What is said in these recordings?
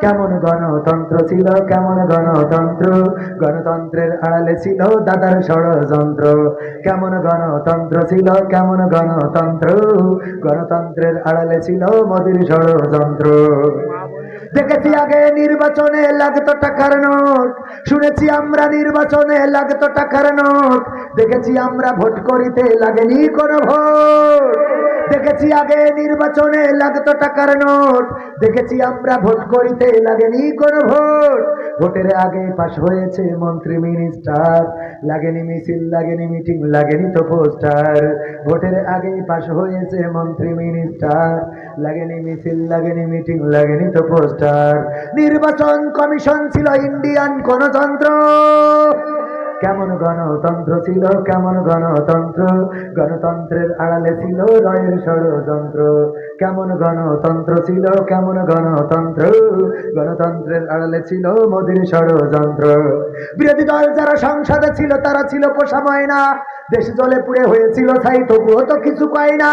কেমন গণতন্ত্র ছিল, কেমন গণতন্ত্র? গণতন্ত্রের আড়ালে ছিল দাদার ষড়যন্ত্র। কেমন গণতন্ত্র ছিল, কেমন গণতন্ত্র? গণতন্ত্রের আড়ালে ছিল মোদির ষড়যন্ত্র। দেখেছি আগে নির্বাচনে লাগতো টাকার নোট। শুনেছি আমরা নির্বাচনে লাগতো টাকার নোট। দেখেছি আমরা ভোট করিতে লাগেনি কোনো ভোট। দেখেছি আগে নির্বাচনে লাগতো টাকার নোট। দেখেছি আমরা ভোট করিতে লাগেনি কোনো ভোট। ভোটের আগে পাশ হয়েছে মন্ত্রী, মিনিস্টার। লাগেনি মিছিল, লাগেনি মিটিং, লাগেনি তো পোস্টার। ভোটের আগে পাশ হয়েছে মন্ত্রী, মিনিস্টার। লাগেনি মিছিল, লাগেনি মিটিং, লাগেনি তো পোস্টার। নির্বাচন কমিশন ছিল ইন্ডিয়ান গণতন্ত্র। কেমন গণতন্ত্র ছিল, কেমন গণতন্ত্র? গণতন্ত্রের আড়ালে ছিল রয়ের ষড়যন্ত্র। কেমন গণতন্ত্র ছিল, কেমন গণতন্ত্র? গণতন্ত্রের আড়ালে ছিল মোদির ষড়যন্ত্র। বিরোধী দল যারা সংসদে ছিল, তারা ছিল পোষা ময়না। দেশ জলে পুড়ে হয়েছিল, তাই তবুও তো কিছু পায় না।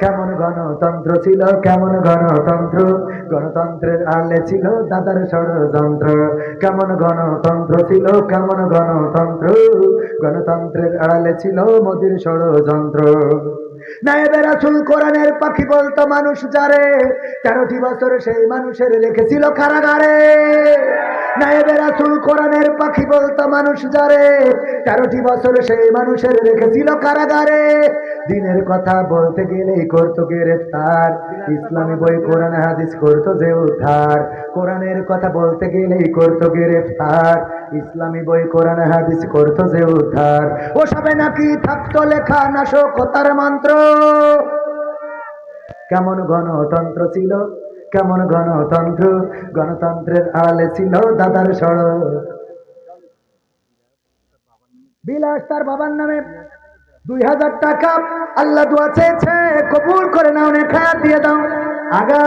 কেমন গণতন্ত্র ছিল, কেমন গণতন্ত্র? গণতন্ত্রের আলে ছিল দাদার ষড়যন্ত্র। কেমন গণতন্ত্র ছিল, কেমন গণতন্ত্র? গণতন্ত্রের আলে ছিল মোদির ষড়যন্ত্র। কোরআনের পাখি বলতো মানুষ তেরোটি বছর সেই মানুষের কারাগারে। কোরআনের পাখি বলতো মানুষ তেরোটি বছর সেই মানুষের রেখেছিল কারাগারে। দিনের কথা বলতে গেলেই করতো গ্রেফতার, ইসলামী বই, কোরআন, হাদিস করতো যে উদ্ধার। কোরআনের কথা বলতে গেলেই করতো গ্রেফতার, ইসলামী বই, কোরআন, হাদিস করতো যে উদ্ধার। ও সবে নাকি থাকতো লেখা নাশকতার মন্ত্র কেমন গণতন্ত্র ছিল? কেমন গণতন্ত্র? গণতন্ত্রের আড়ালে ছিল দাদার সড়ক। বিলাস তার বাবার নামে। দুই হাজার টাকা আল্লাহ দু আছে কবুল করে নাও নে দিয়ে দাও। আগা